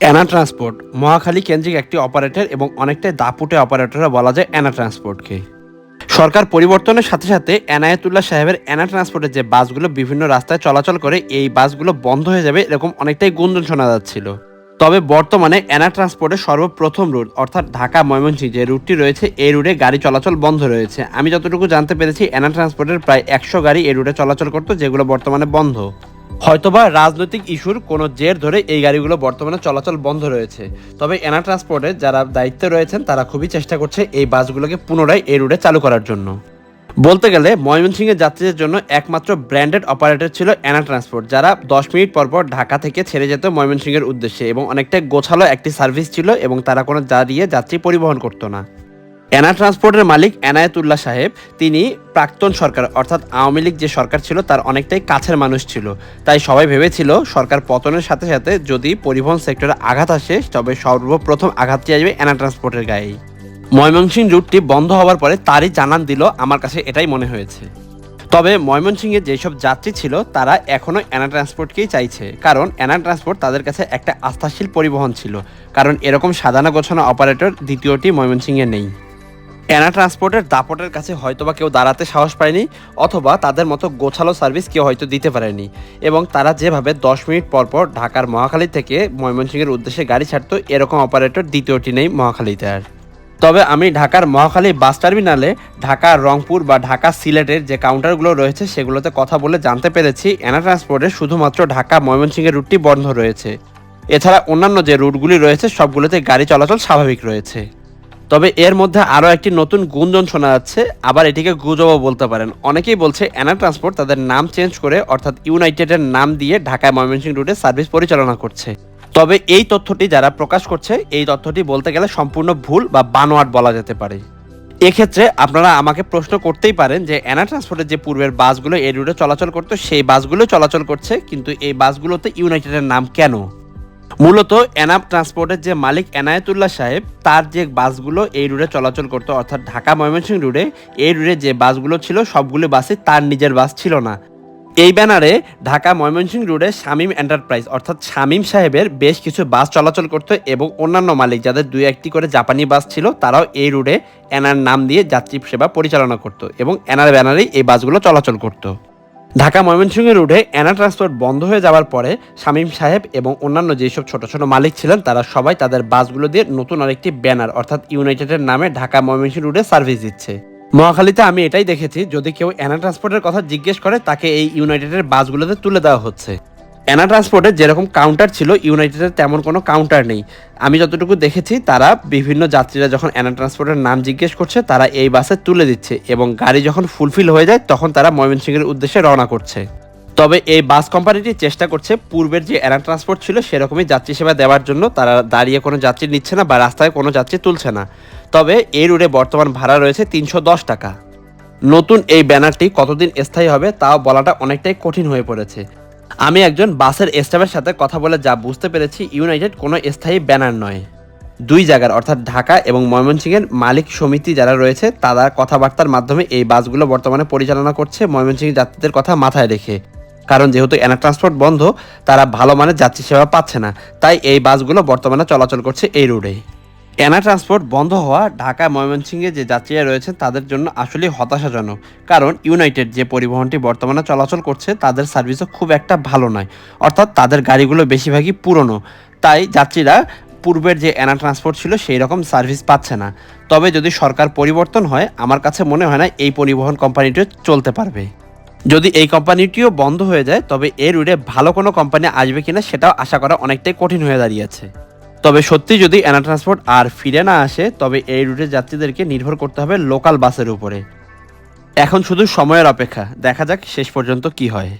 Anna transport Mohakhali কেন্দ্রিক একটি operator এবং অনেকটাই দাপুটে অপারেটররা বলা যায় অ্যানা ট্রান্সপোর্টকে। সরকার পরিবর্তনের সাথে সাথে এনায়েতুল্লাহ সাহেবের অ্যানা ট্রান্সপোর্টের যে বাসগুলো বিভিন্ন রাস্তায় চলাচল করে, এই বাসগুলো বন্ধ হয়ে যাবে এরকম অনেকটাই গুঞ্জন শোনা যাচ্ছিল। তবে বর্তমানে অ্যানা ট্রান্সপোর্টের সর্বপ্রথম রুট, অর্থাৎ ঢাকা ময়মনসিংহ যে রুটটি রয়েছে, এই রুটে গাড়ি চলাচল বন্ধ রয়েছে। আমি যতটুকু জানতে পেরেছি, অ্যানা ট্রান্সপোর্টের প্রায় একশো গাড়ি এই রুটে চলাচল করতো, যেগুলো বর্তমানে বন্ধ। হয়তোবা রাজনৈতিক ইস্যুর কোনো জের ধরে এই গাড়িগুলো বর্তমানে চলাচল বন্ধ রয়েছে। তবে এনা ট্রান্সপোর্টে যারা দায়িত্বে রয়েছেন, তারা খুবই চেষ্টা করছে এই বাসগুলোকে পুনরায় এই রুটে চালু করার জন্য। বলতে গেলে ময়মনসিংহের যাত্রীদের জন্য একমাত্র ব্র্যান্ডেড অপারেটর ছিল অ্যানা ট্রান্সপোর্ট যারা দশ মিনিট পর পর ঢাকা থেকে ছেড়ে যেত ময়মনসিংহের উদ্দেশ্যে এবং অনেকটা গোছালো একটি সার্ভিস ছিল এবং তারা কোনো দাঁড়িয়ে যাত্রী পরিবহন করতো না। এনা ট্রান্সপোর্টের মালিক এনায়েতুল্লাহ সাহেব, তিনি প্রাক্তন সরকার, অর্থাৎ আওয়ামী লীগ যে সরকার ছিল তার অনেকটাই কাছের মানুষ ছিল। তাই সবাই ভেবেছিল সরকার পতনের সাথে সাথে যদি পরিবহন সেক্টরে আঘাত আসে, তবে সর্বপ্রথম আঘাতটি আসবে এনা ট্রান্সপোর্টের গায়েই। ময়মনসিংহ রুটটি বন্ধ হওয়ার পরে তারই জানান দিল, আমার কাছে এটাই মনে হয়েছে। তবে ময়মনসিংহে যেসব যাত্রী ছিল, তারা এখনও অ্যানা ট্রান্সপোর্টকেই চাইছে। কারণ অ্যানা ট্রান্সপোর্ট তাদের কাছে একটা আস্থাশীল পরিবহন ছিল। কারণ এরকম সাজানো গোছানো অপারেটর দ্বিতীয়টি ময়মনসিংহে নেই। অ্যানা ট্রান্সপোর্টের দাপটের কাছে হয়তোবা কেউ দাঁড়াতে সাহস পায়নি, অথবা তাদের মতো গোছালো সার্ভিস কেউ হয়তো দিতে পারেনি। এবং তারা যেভাবে দশ মিনিট পর পর ঢাকার মহাখালী থেকে ময়মনসিংহের উদ্দেশ্যে গাড়ি ছাড়তো, এরকম অপারেটর দ্বিতীয়টি নেই মহাখালীতে আর। তবে আমি ঢাকার মহাখালী বাস টার্মিনালে ঢাকা রংপুর বা ঢাকা সিলেটের যে কাউন্টারগুলো রয়েছে, সেগুলোতে কথা বলে জানতে পেরেছি অ্যানা ট্রান্সপোর্টে শুধুমাত্র ঢাকা ময়মনসিংহের রুটটি বন্ধ রয়েছে। এছাড়া অন্যান্য যে রুটগুলি রয়েছে, সবগুলোতে গাড়ি চলাচল স্বাভাবিক রয়েছে। তবে এর মধ্যে আরও একটি নতুন গুঞ্জন শোনা যাচ্ছে। আবার এটিকে গুজবও বলতে পারেন। অনেকেই বলছে অ্যানা ট্রান্সপোর্ট তাদের নাম চেঞ্জ করে অর্থাৎ ইউনাইটেডের নাম দিয়ে ঢাকায় ময়মনসিংহ রুটে সার্ভিস পরিচালনা করছে। তবে এই তথ্যটি যারা প্রকাশ করছে, এই তথ্যটি বলতে গেলে সম্পূর্ণ ভুল বা বানোয়াট বলা যেতে পারে। এক্ষেত্রে আপনারা আমাকে প্রশ্ন করতেই পারেন যে অ্যানা ট্রান্সপোর্টের যে পূর্বের বাসগুলো এই রুটে চলাচল করতো, সেই বাসগুলো চলাচল করছে, কিন্তু এই বাসগুলোতে ইউনাইটেডের নাম কেন? মূলত এনাপ ট্রান্সপোর্টের যে মালিক এনায়েতুল্লাহ সাহেব, তার যে বাসগুলো এই রুটে চলাচল করতো, অর্থাৎ ঢাকা ময়মনসিংহ রুটে, এই রুটে যে বাসগুলো ছিল, সবগুলো বাসই তার নিজের বাস ছিল না। এই ব্যানারে ঢাকা ময়মনসিংহ রুটে শামীম এন্টারপ্রাইজ, অর্থাৎ শামীম সাহেবের বেশ কিছু বাস চলাচল করতো এবং অন্যান্য মালিক যাদের দুই একটি করে জাপানি বাস ছিল, তারাও এই রুটে এনার নাম দিয়ে যাত্রী সেবা পরিচালনা করতো এবং এনার ব্যানারেই এই বাসগুলো চলাচল করতো। ঢাকা ময়মনসিংহ রোডে অ্যানা ট্রান্সপোর্ট বন্ধ হয়ে যাওয়ার পরে শামীম সাহেব এবং অন্যান্য যেসব ছোট ছোট মালিক ছিলেন, তারা সবাই তাদের বাসগুলো দিয়ে নতুন আরেকটি ব্যানার, অর্থাৎ ইউনাইটেডের নামে ঢাকা ময়মনসিংহ রোডে সার্ভিস দিচ্ছে। মহাখালীতে আমি এটাই দেখেছি, যদি কেউ অ্যানা ট্রান্সপোর্টের কথা জিজ্ঞেস করে, তাকে এই ইউনাইটেডের বাসগুলোতে তুলে দেওয়া হচ্ছে। অ্যানা ট্রান্সপোর্টের যেরকম কাউন্টার ছিল, ইউনাইটেডের তেমন কোনো কাউন্টার নেই। আমি যতটুকু দেখেছি, তারা বিভিন্ন যাত্রীরা যখন অ্যানা ট্রান্সপোর্টের নাম জিজ্ঞেস করছে, তারা এই বাসে তুলে দিচ্ছে এবং গাড়ি যখন ফুলফিল হয়ে যায়, তখন তারা ময়মনসিংহের উদ্দেশ্যে রওনা করছে। তবে এই বাস কোম্পানিটি চেষ্টা করছে, পূর্বের যে অ্যানা ট্রান্সপোর্ট ছিল, সেরকমই যাত্রী সেবা দেওয়ার জন্য তারা দাঁড়িয়ে কোনো যাত্রী নিচ্ছে না বা রাস্তায় কোনো যাত্রী তুলছে না। তবে এই রুটে বর্তমান ভাড়া রয়েছে তিনশো দশ টাকা। নতুন এই ব্যানারটি কতদিন স্থায়ী হবে, তাও বলাটা অনেকটাই কঠিন হয়ে পড়েছে। আমি একজন বাসের স্টাফের সাথে কথা বলে যা বুঝতে পেরেছি, ইউনাইটেড কোনো স্থায়ী ব্যানার নয়। দুই জায়গার, অর্থাৎ ঢাকা এবং ময়মনসিংহের মালিক সমিতি যারা রয়েছে, তারা কথাবার্তার মাধ্যমে এই বাসগুলো বর্তমানে পরিচালনা করছে ময়মনসিংহ যাত্রীদের কথা মাথায় রেখে। কারণ যেহেতু এনা ট্রান্সপোর্ট বন্ধ, তারা ভালো মানের যাত্রী সেবা পাচ্ছে না। তাই এই বাসগুলো বর্তমানে চলাচল করছে এই রোডে। এনা ট্রান্সপোর্ট বন্ধ হওয়া ঢাকা ময়মনসিংহে যে যাত্রীরা রয়েছেন, তাদের জন্য আসলে হতাশাজনক। কারণ ইউনাইটেড যে পরিবহনটি বর্তমানে চলাচল করছে, তাদের সার্ভিসও খুব একটা ভালো নয়। অর্থাৎ তাদের গাড়িগুলো বেশিরভাগই পুরনো। তাই যাত্রীরা পূর্বের যে অ্যানা ট্রান্সপোর্ট ছিল, সেই রকম সার্ভিস পাচ্ছে না। তবে যদি সরকার পরিবর্তন হয়, আমার কাছে মনে হয় না এই পরিবহন কোম্পানিটিও চলতে পারবে। যদি এই কোম্পানিটিও বন্ধ হয়ে যায়, তবে এই রুটে ভালো কোনো কোম্পানি আসবে কিনা, সেটাও আশা করা অনেকটাই কঠিন হয়ে দাঁড়িয়েছে তবে সত্যি যদি অ্যানা ট্রান্সপোর্ট আর ফিরে না আসে, তবে এই রুটের যাত্রীদেরকে নির্ভর করতে হবে লোকাল বাসের উপরে। এখন শুধু সময়ের অপেক্ষা। দেখা যাক শেষ পর্যন্ত কি হয়।